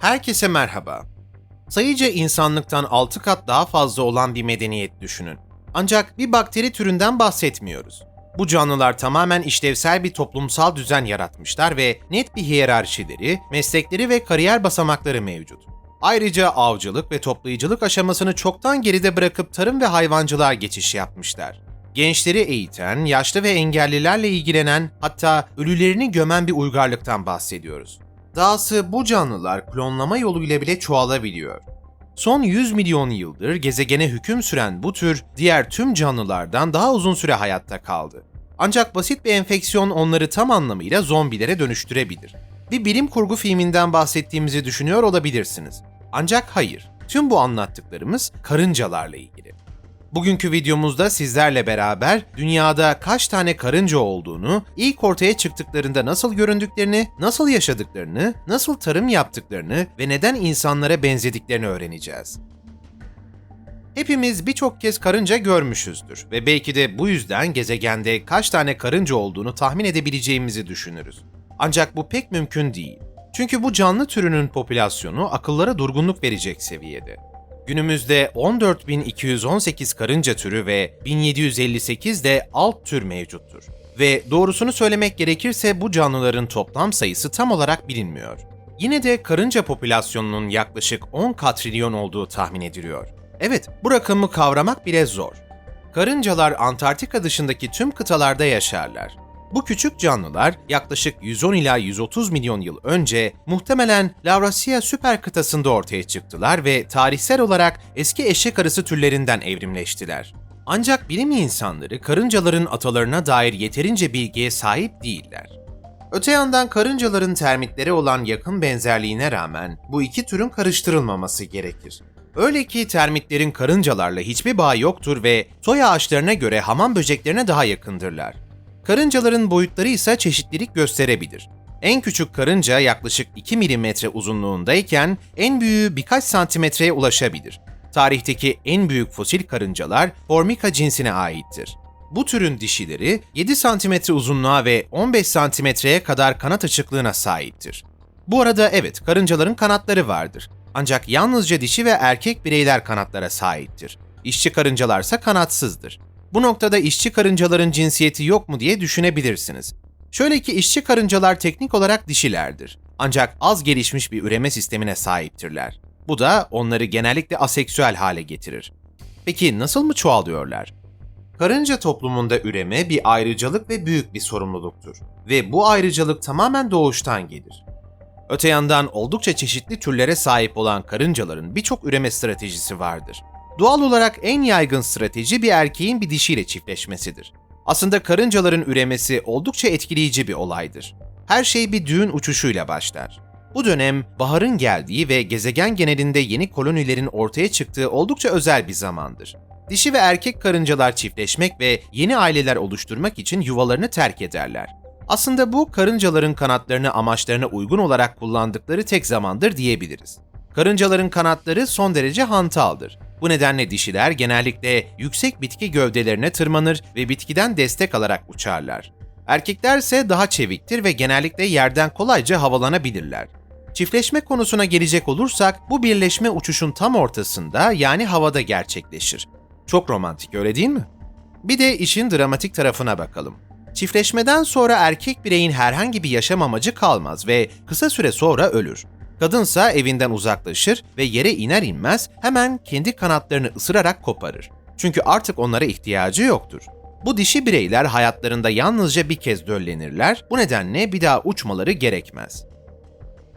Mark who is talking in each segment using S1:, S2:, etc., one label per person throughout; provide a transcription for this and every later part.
S1: Herkese merhaba. Sayıca insanlıktan 6 kat daha fazla olan bir medeniyet düşünün. Ancak bir bakteri türünden bahsetmiyoruz. Bu canlılar tamamen işlevsel bir toplumsal düzen yaratmışlar ve net bir hiyerarşileri, meslekleri ve kariyer basamakları mevcut. Ayrıca avcılık ve toplayıcılık aşamasını çoktan geride bırakıp tarım ve hayvancılığa geçiş yapmışlar. Gençleri eğiten, yaşlı ve engellilerle ilgilenen, hatta ölülerini gömen bir uygarlıktan bahsediyoruz. Dahası bu canlılar klonlama yoluyla bile çoğalabiliyor. Son 100 milyon yıldır gezegene hüküm süren bu tür diğer tüm canlılardan daha uzun süre hayatta kaldı. Ancak basit bir enfeksiyon onları tam anlamıyla zombilere dönüştürebilir. Bir bilim kurgu filminden bahsettiğimizi düşünüyor olabilirsiniz. Ancak hayır, tüm bu anlattıklarımız karıncalarla ilgili. Bugünkü videomuzda sizlerle beraber dünyada kaç tane karınca olduğunu, ilk ortaya çıktıklarında nasıl göründüklerini, nasıl yaşadıklarını, nasıl tarım yaptıklarını ve neden insanlara benzediklerini öğreneceğiz. Hepimiz birçok kez karınca görmüşüzdür ve belki de bu yüzden gezegende kaç tane karınca olduğunu tahmin edebileceğimizi düşünürüz. Ancak bu pek mümkün değil. Çünkü bu canlı türünün popülasyonu akıllara durgunluk verecek seviyede. Günümüzde 14.218 karınca türü ve 1758 de alt tür mevcuttur. Ve doğrusunu söylemek gerekirse bu canlıların toplam sayısı tam olarak bilinmiyor. Yine de karınca popülasyonunun yaklaşık 10 katrilyon olduğu tahmin ediliyor. Evet, bu rakamı kavramak bile zor. Karıncalar Antarktika dışındaki tüm kıtalarda yaşarlar. Bu küçük canlılar yaklaşık 110 ila 130 milyon yıl önce muhtemelen Laurasia süper kıtasında ortaya çıktılar ve tarihsel olarak eski eşek arısı türlerinden evrimleştiler. Ancak bilim insanları karıncaların atalarına dair yeterince bilgiye sahip değiller. Öte yandan karıncaların termitlere olan yakın benzerliğine rağmen bu iki türün karıştırılmaması gerekir. Öyle ki termitlerin karıncalarla hiçbir bağı yoktur ve soy ağaçlarına göre hamam böceklerine daha yakındırlar. Karıncaların boyutları ise çeşitlilik gösterebilir. En küçük karınca yaklaşık 2 mm uzunluğundayken en büyüğü birkaç santimetreye ulaşabilir. Tarihteki en büyük fosil karıncalar Formica cinsine aittir. Bu türün dişileri 7 cm uzunluğa ve 15 cm'ye kadar kanat açıklığına sahiptir. Bu arada evet karıncaların kanatları vardır. Ancak yalnızca dişi ve erkek bireyler kanatlara sahiptir. İşçi karıncalarsa kanatsızdır. Bu noktada işçi karıncaların cinsiyeti yok mu diye düşünebilirsiniz. Şöyle ki işçi karıncalar teknik olarak dişilerdir. Ancak az gelişmiş bir üreme sistemine sahiptirler. Bu da onları genellikle aseksüel hale getirir. Peki nasıl mı çoğalıyorlar? Karınca toplumunda üreme bir ayrıcalık ve büyük bir sorumluluktur. Ve bu ayrıcalık tamamen doğuştan gelir. Öte yandan oldukça çeşitli türlere sahip olan karıncaların birçok üreme stratejisi vardır. Doğal olarak en yaygın strateji bir erkeğin bir dişiyle çiftleşmesidir. Aslında karıncaların üremesi oldukça etkileyici bir olaydır. Her şey bir düğün uçuşuyla başlar. Bu dönem baharın geldiği ve gezegen genelinde yeni kolonilerin ortaya çıktığı oldukça özel bir zamandır. Dişi ve erkek karıncalar çiftleşmek ve yeni aileler oluşturmak için yuvalarını terk ederler. Aslında bu karıncaların kanatlarını amaçlarına uygun olarak kullandıkları tek zamandır diyebiliriz. Karıncaların kanatları son derece hantaldır. Bu nedenle dişiler genellikle yüksek bitki gövdelerine tırmanır ve bitkiden destek alarak uçarlar. Erkekler ise daha çeviktir ve genellikle yerden kolayca havalanabilirler. Çiftleşme konusuna gelecek olursak bu birleşme uçuşun tam ortasında yani havada gerçekleşir. Çok romantik öyle değil mi? Bir de işin dramatik tarafına bakalım. Çiftleşmeden sonra erkek bireyin herhangi bir yaşam amacı kalmaz ve kısa süre sonra ölür. Kadınsa evinden uzaklaşır ve yere iner inmez hemen kendi kanatlarını ısırarak koparır. Çünkü artık onlara ihtiyacı yoktur. Bu dişi bireyler hayatlarında yalnızca bir kez döllenirler, bu nedenle bir daha uçmaları gerekmez.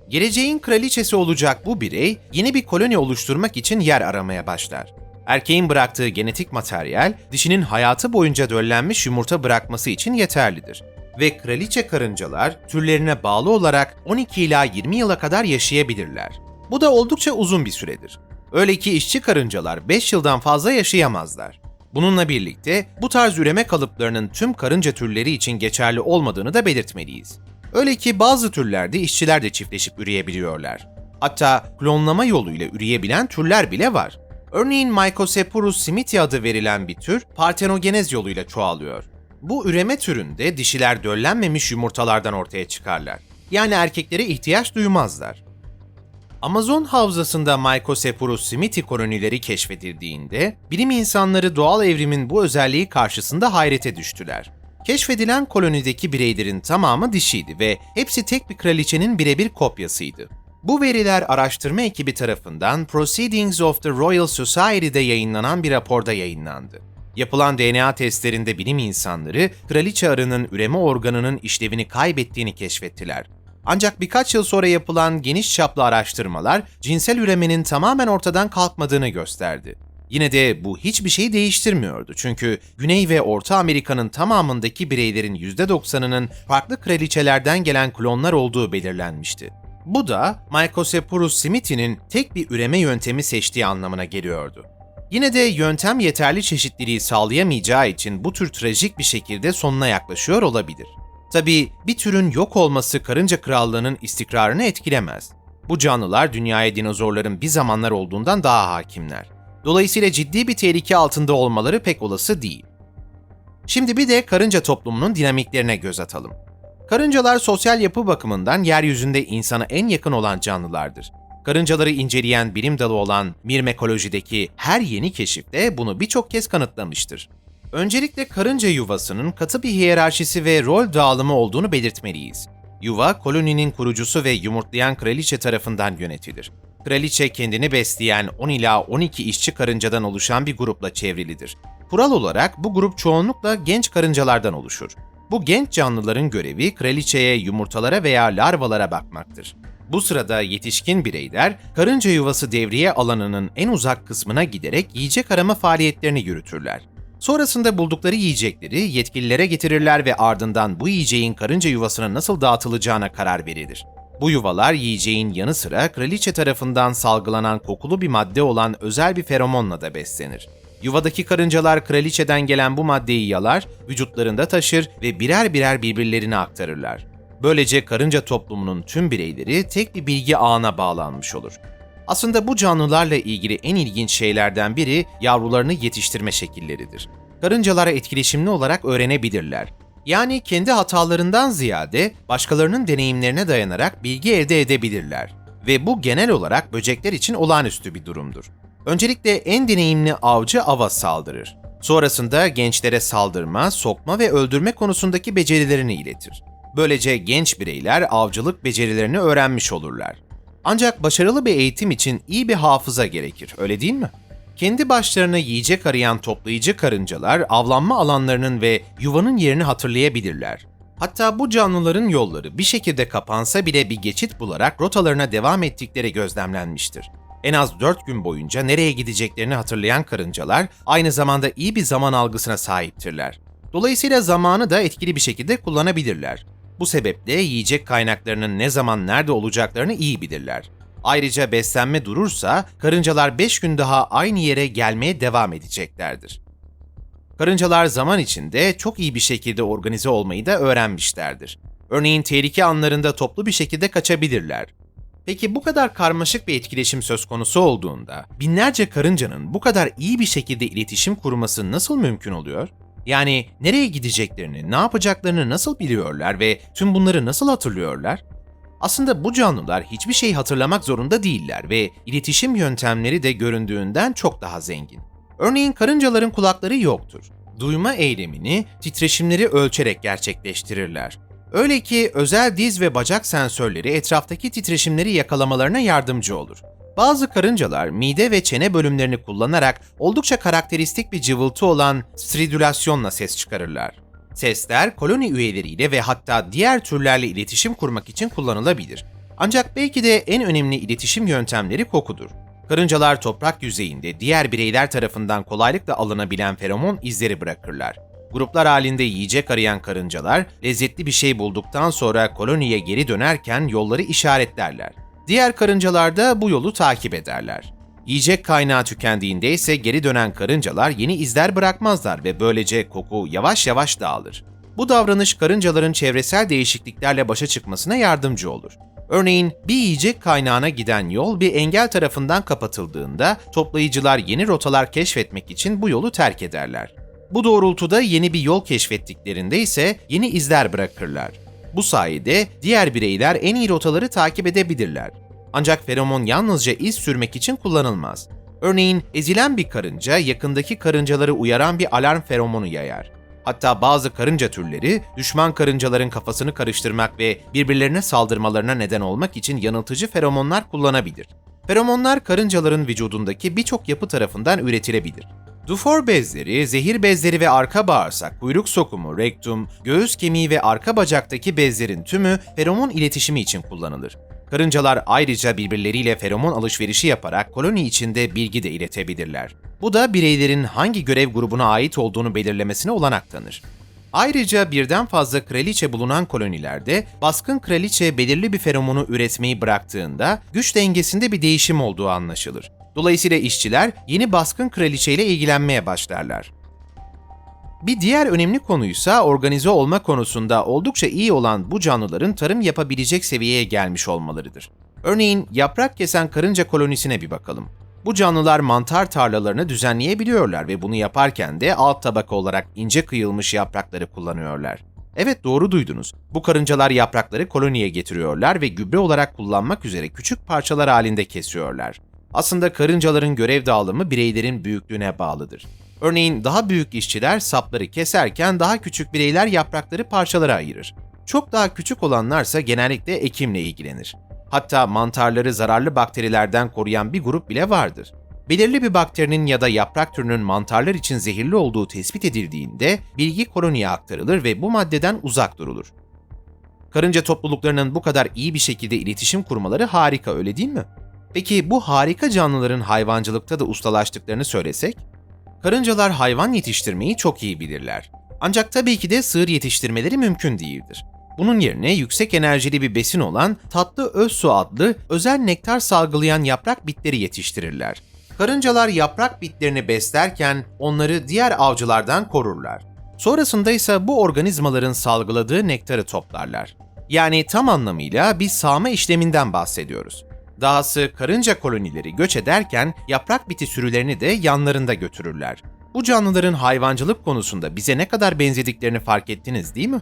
S1: Geleceğin kraliçesi olacak bu birey, yeni bir koloni oluşturmak için yer aramaya başlar. Erkeğin bıraktığı genetik materyal, dişinin hayatı boyunca döllenmiş yumurta bırakması için yeterlidir. Ve kraliçe karıncalar türlerine bağlı olarak 12 ila 20 yıla kadar yaşayabilirler. Bu da oldukça uzun bir süredir. Öyle ki işçi karıncalar 5 yıldan fazla yaşayamazlar. Bununla birlikte bu tarz üreme kalıplarının tüm karınca türleri için geçerli olmadığını da belirtmeliyiz. Öyle ki bazı türlerde işçiler de çiftleşip üreyebiliyorlar. Hatta klonlama yoluyla üreyebilen türler bile var. Örneğin Mycosephorus smithii adı verilen bir tür partenogenez yoluyla çoğalıyor. Bu üreme türünde dişiler döllenmemiş yumurtalardan ortaya çıkarlar. Yani erkeklere ihtiyaç duymazlar. Amazon havzasında Mycosephorus smithii kolonileri keşfedildiğinde, bilim insanları doğal evrimin bu özelliği karşısında hayrete düştüler. Keşfedilen kolonideki bireylerin tamamı dişiydi ve hepsi tek bir kraliçenin birebir kopyasıydı. Bu veriler araştırma ekibi tarafından Proceedings of the Royal Society'de yayınlanan bir raporda yayınlandı. Yapılan DNA testlerinde bilim insanları kraliçe arının üreme organının işlevini kaybettiğini keşfettiler. Ancak birkaç yıl sonra yapılan geniş çaplı araştırmalar cinsel üremenin tamamen ortadan kalkmadığını gösterdi. Yine de bu hiçbir şeyi değiştirmiyordu çünkü Güney ve Orta Amerika'nın tamamındaki bireylerin %90'ının farklı kraliçelerden gelen klonlar olduğu belirlenmişti. Bu da Mycosephorus smithi'nin tek bir üreme yöntemi seçtiği anlamına geliyordu. Yine de yöntem yeterli çeşitliliği sağlayamayacağı için bu tür trajik bir şekilde sonuna yaklaşıyor olabilir. Tabii bir türün yok olması karınca krallığının istikrarını etkilemez. Bu canlılar dünyaya dinozorların bir zamanlar olduğundan daha hakimler. Dolayısıyla ciddi bir tehlike altında olmaları pek olası değil. Şimdi bir de karınca toplumunun dinamiklerine göz atalım. Karıncalar sosyal yapı bakımından yeryüzünde insana en yakın olan canlılardır. Karıncaları inceleyen bilim dalı olan mirmekolojideki her yeni keşifte bunu birçok kez kanıtlamıştır. Öncelikle karınca yuvasının katı bir hiyerarşisi ve rol dağılımı olduğunu belirtmeliyiz. Yuva, koloninin kurucusu ve yumurtlayan kraliçe tarafından yönetilir. Kraliçe kendini besleyen 10 ila 12 işçi karıncadan oluşan bir grupla çevrilidir. Kural olarak bu grup çoğunlukla genç karıncalardan oluşur. Bu genç canlıların görevi kraliçeye, yumurtalara veya larvalara bakmaktır. Bu sırada yetişkin bireyler karınca yuvası devriye alanının en uzak kısmına giderek yiyecek arama faaliyetlerini yürütürler. Sonrasında buldukları yiyecekleri yetkililere getirirler ve ardından bu yiyeceğin karınca yuvasına nasıl dağıtılacağına karar verilir. Bu yuvalar yiyeceğin yanı sıra kraliçe tarafından salgılanan kokulu bir madde olan özel bir feromonla da beslenir. Yuvadaki karıncalar kraliçeden gelen bu maddeyi yalar, vücutlarında taşır ve birer birer birbirlerine aktarırlar. Böylece karınca toplumunun tüm bireyleri tek bir bilgi ağına bağlanmış olur. Aslında bu canlılarla ilgili en ilginç şeylerden biri yavrularını yetiştirme şekilleridir. Karıncalar etkileşimli olarak öğrenebilirler. Yani kendi hatalarından ziyade başkalarının deneyimlerine dayanarak bilgi elde edebilirler. Ve bu genel olarak böcekler için olağanüstü bir durumdur. Öncelikle en deneyimli avcı ava saldırır. Sonrasında gençlere saldırma, sokma ve öldürme konusundaki becerilerini iletir. Böylece genç bireyler avcılık becerilerini öğrenmiş olurlar. Ancak başarılı bir eğitim için iyi bir hafıza gerekir, öyle değil mi? Kendi başlarına yiyecek arayan toplayıcı karıncalar avlanma alanlarının ve yuvanın yerini hatırlayabilirler. Hatta bu canlıların yolları bir şekilde kapansa bile bir geçit bularak rotalarına devam ettikleri gözlemlenmiştir. En az 4 gün boyunca nereye gideceklerini hatırlayan karıncalar aynı zamanda iyi bir zaman algısına sahiptirler. Dolayısıyla zamanı da etkili bir şekilde kullanabilirler. Bu sebeple yiyecek kaynaklarının ne zaman nerede olacaklarını iyi bilirler. Ayrıca beslenme durursa karıncalar 5 gün daha aynı yere gelmeye devam edeceklerdir. Karıncalar zaman içinde çok iyi bir şekilde organize olmayı da öğrenmişlerdir. Örneğin tehlike anlarında toplu bir şekilde kaçabilirler. Peki bu kadar karmaşık bir etkileşim söz konusu olduğunda binlerce karıncanın bu kadar iyi bir şekilde iletişim kurması nasıl mümkün oluyor? Yani nereye gideceklerini, ne yapacaklarını nasıl biliyorlar ve tüm bunları nasıl hatırlıyorlar? Aslında bu canlılar hiçbir şey hatırlamak zorunda değiller ve iletişim yöntemleri de göründüğünden çok daha zengin. Örneğin karıncaların kulakları yoktur. Duyma eylemini titreşimleri ölçerek gerçekleştirirler. Öyle ki özel diz ve bacak sensörleri etraftaki titreşimleri yakalamalarına yardımcı olur. Bazı karıncalar mide ve çene bölümlerini kullanarak oldukça karakteristik bir cıvıltı olan stridülasyonla ses çıkarırlar. Sesler koloni üyeleriyle ve hatta diğer türlerle iletişim kurmak için kullanılabilir. Ancak belki de en önemli iletişim yöntemleri kokudur. Karıncalar toprak yüzeyinde diğer bireyler tarafından kolaylıkla alınabilen feromon izleri bırakırlar. Gruplar halinde yiyecek arayan karıncalar lezzetli bir şey bulduktan sonra koloniye geri dönerken yolları işaretlerler. Diğer karıncalar da bu yolu takip ederler. Yiyecek kaynağı tükendiğinde ise geri dönen karıncalar yeni izler bırakmazlar ve böylece koku yavaş yavaş dağılır. Bu davranış karıncaların çevresel değişikliklerle başa çıkmasına yardımcı olur. Örneğin bir yiyecek kaynağına giden yol bir engel tarafından kapatıldığında toplayıcılar yeni rotalar keşfetmek için bu yolu terk ederler. Bu doğrultuda yeni bir yol keşfettiklerinde ise yeni izler bırakırlar. Bu sayede diğer bireyler en iyi rotaları takip edebilirler. Ancak feromon yalnızca iz sürmek için kullanılmaz. Örneğin ezilen bir karınca yakındaki karıncaları uyaran bir alarm feromonu yayar. Hatta bazı karınca türleri düşman karıncaların kafasını karıştırmak ve birbirlerine saldırmalarına neden olmak için yanıltıcı feromonlar kullanabilir. Feromonlar karıncaların vücudundaki birçok yapı tarafından üretilebilir. Dufor bezleri, zehir bezleri ve arka bağırsak, kuyruk sokumu, rektum, göğüs kemiği ve arka bacaktaki bezlerin tümü feromon iletişimi için kullanılır. Karıncalar ayrıca birbirleriyle feromon alışverişi yaparak koloni içinde bilgi de iletebilirler. Bu da bireylerin hangi görev grubuna ait olduğunu belirlemesine olanak tanır. Ayrıca birden fazla kraliçe bulunan kolonilerde baskın kraliçe belirli bir feromonu üretmeyi bıraktığında güç dengesinde bir değişim olduğu anlaşılır. Dolayısıyla işçiler yeni baskın kraliçeyle ilgilenmeye başlarlar. Bir diğer önemli konuysa organize olma konusunda oldukça iyi olan bu canlıların tarım yapabilecek seviyeye gelmiş olmalarıdır. Örneğin yaprak kesen karınca kolonisine bir bakalım. Bu canlılar mantar tarlalarını düzenleyebiliyorlar ve bunu yaparken de alt tabaka olarak ince kıyılmış yaprakları kullanıyorlar. Evet doğru duydunuz. Bu karıncalar yaprakları koloniye getiriyorlar ve gübre olarak kullanmak üzere küçük parçalar halinde kesiyorlar. Aslında karıncaların görev dağılımı bireylerin büyüklüğüne bağlıdır. Örneğin daha büyük işçiler sapları keserken daha küçük bireyler yaprakları parçalara ayırır. Çok daha küçük olanlarsa genellikle ekimle ilgilenir. Hatta mantarları zararlı bakterilerden koruyan bir grup bile vardır. Belirli bir bakterinin ya da yaprak türünün mantarlar için zehirli olduğu tespit edildiğinde bilgi koloniye aktarılır ve bu maddeden uzak durulur. Karınca topluluklarının bu kadar iyi bir şekilde iletişim kurmaları harika öyle değil mi? Peki bu harika canlıların hayvancılıkta da ustalaştıklarını söylesek? Karıncalar hayvan yetiştirmeyi çok iyi bilirler. Ancak tabii ki de sığır yetiştirmeleri mümkün değildir. Bunun yerine yüksek enerjili bir besin olan tatlı öz su adlı özel nektar salgılayan yaprak bitleri yetiştirirler. Karıncalar yaprak bitlerini beslerken onları diğer avcılardan korurlar. Sonrasında ise bu organizmaların salgıladığı nektarı toplarlar. Yani tam anlamıyla bir sağma işleminden bahsediyoruz. Dahası karınca kolonileri göç ederken yaprak biti sürülerini de yanlarında götürürler. Bu canlıların hayvancılık konusunda bize ne kadar benzediklerini fark ettiniz değil mi?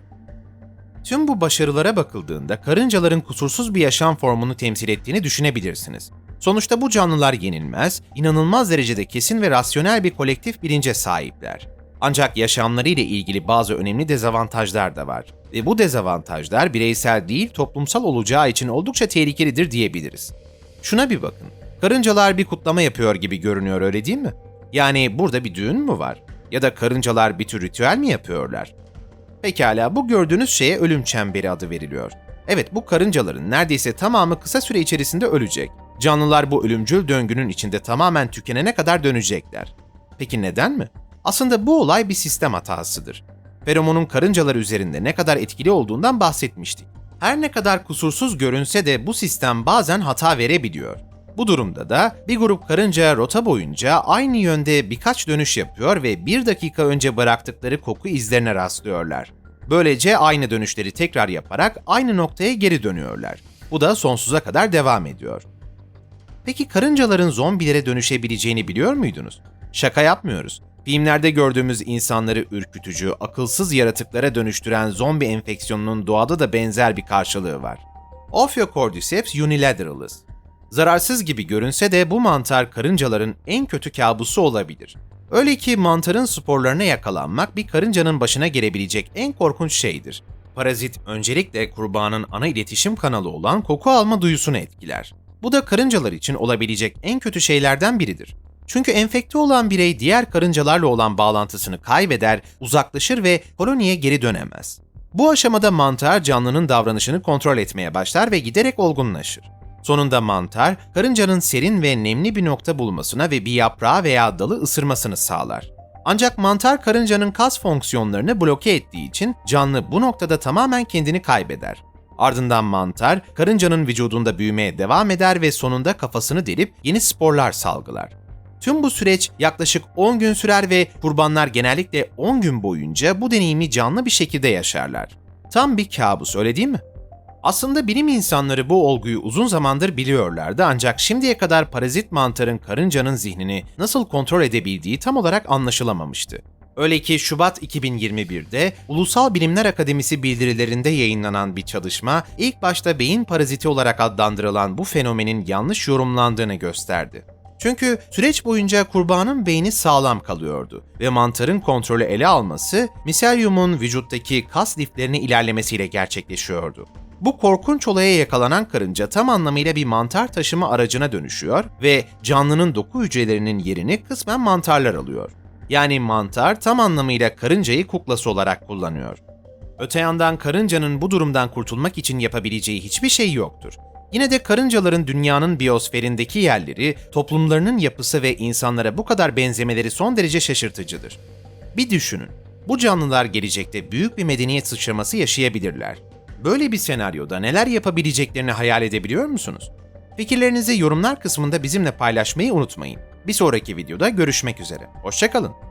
S1: Tüm bu başarılara bakıldığında karıncaların kusursuz bir yaşam formunu temsil ettiğini düşünebilirsiniz. Sonuçta bu canlılar yenilmez, inanılmaz derecede kesin ve rasyonel bir kolektif bilince sahipler. Ancak yaşamları ile ilgili bazı önemli dezavantajlar da var. Ve bu dezavantajlar bireysel değil toplumsal olacağı için oldukça tehlikelidir diyebiliriz. Şuna bir bakın. Karıncalar bir kutlama yapıyor gibi görünüyor öyle değil mi? Yani burada bir düğün mü var? Ya da karıncalar bir tür ritüel mi yapıyorlar? Pekala bu gördüğünüz şeye ölüm çemberi adı veriliyor. Evet bu karıncaların neredeyse tamamı kısa süre içerisinde ölecek. Canlılar bu ölümcül döngünün içinde tamamen tükenene kadar dönecekler. Peki neden mi? Aslında bu olay bir sistem hatasıdır. Feromonun karıncalar üzerinde ne kadar etkili olduğundan bahsetmiştik. Her ne kadar kusursuz görünse de bu sistem bazen hata verebiliyor. Bu durumda da bir grup karınca rota boyunca aynı yönde birkaç dönüş yapıyor ve bir dakika önce bıraktıkları koku izlerine rastlıyorlar. Böylece aynı dönüşleri tekrar yaparak aynı noktaya geri dönüyorlar. Bu da sonsuza kadar devam ediyor. Peki karıncaların zombilere dönüşebileceğini biliyor muydunuz? Şaka yapmıyoruz. Filmlerde gördüğümüz insanları ürkütücü, akılsız yaratıklara dönüştüren zombi enfeksiyonunun doğada da benzer bir karşılığı var. Ophiocordyceps unilateralis. Zararsız gibi görünse de bu mantar karıncaların en kötü kabusu olabilir. Öyle ki mantarın sporlarına yakalanmak bir karıncanın başına gelebilecek en korkunç şeydir. Parazit öncelikle kurbanın ana iletişim kanalı olan koku alma duyusunu etkiler. Bu da karıncalar için olabilecek en kötü şeylerden biridir. Çünkü enfekte olan birey diğer karıncalarla olan bağlantısını kaybeder, uzaklaşır ve koloniye geri dönemez. Bu aşamada mantar canlının davranışını kontrol etmeye başlar ve giderek olgunlaşır. Sonunda mantar, karıncanın serin ve nemli bir nokta bulmasına ve bir yaprağı veya dalı ısırmasını sağlar. Ancak mantar karıncanın kas fonksiyonlarını bloke ettiği için canlı bu noktada tamamen kendini kaybeder. Ardından mantar, karıncanın vücudunda büyümeye devam eder ve sonunda kafasını delip yeni sporlar salgılar. Tüm bu süreç yaklaşık 10 gün sürer ve kurbanlar genellikle 10 gün boyunca bu deneyimi canlı bir şekilde yaşarlar. Tam bir kabus öyle değil mi? Aslında bilim insanları bu olguyu uzun zamandır biliyorlardı ancak şimdiye kadar parazit mantarın karıncanın zihnini nasıl kontrol edebildiği tam olarak anlaşılamamıştı. Öyle ki Şubat 2021'de Ulusal Bilimler Akademisi bildirilerinde yayınlanan bir çalışma ilk başta beyin paraziti olarak adlandırılan bu fenomenin yanlış yorumlandığını gösterdi. Çünkü süreç boyunca kurbanın beyni sağlam kalıyordu ve mantarın kontrolü ele alması miselyumun vücuttaki kas liflerine ilerlemesiyle gerçekleşiyordu. Bu korkunç olaya yakalanan karınca tam anlamıyla bir mantar taşıma aracına dönüşüyor ve canlının doku hücrelerinin yerini kısmen mantarlar alıyor. Yani mantar tam anlamıyla karıncayı kuklası olarak kullanıyor. Öte yandan karıncanın bu durumdan kurtulmak için yapabileceği hiçbir şey yoktur. Yine de karıncaların dünyanın biyosferindeki yerleri, toplumlarının yapısı ve insanlara bu kadar benzemeleri son derece şaşırtıcıdır. Bir düşünün. Bu canlılar gelecekte büyük bir medeniyet sıçraması yaşayabilirler. Böyle bir senaryoda neler yapabileceklerini hayal edebiliyor musunuz? Fikirlerinizi yorumlar kısmında bizimle paylaşmayı unutmayın. Bir sonraki videoda görüşmek üzere. Hoşçakalın.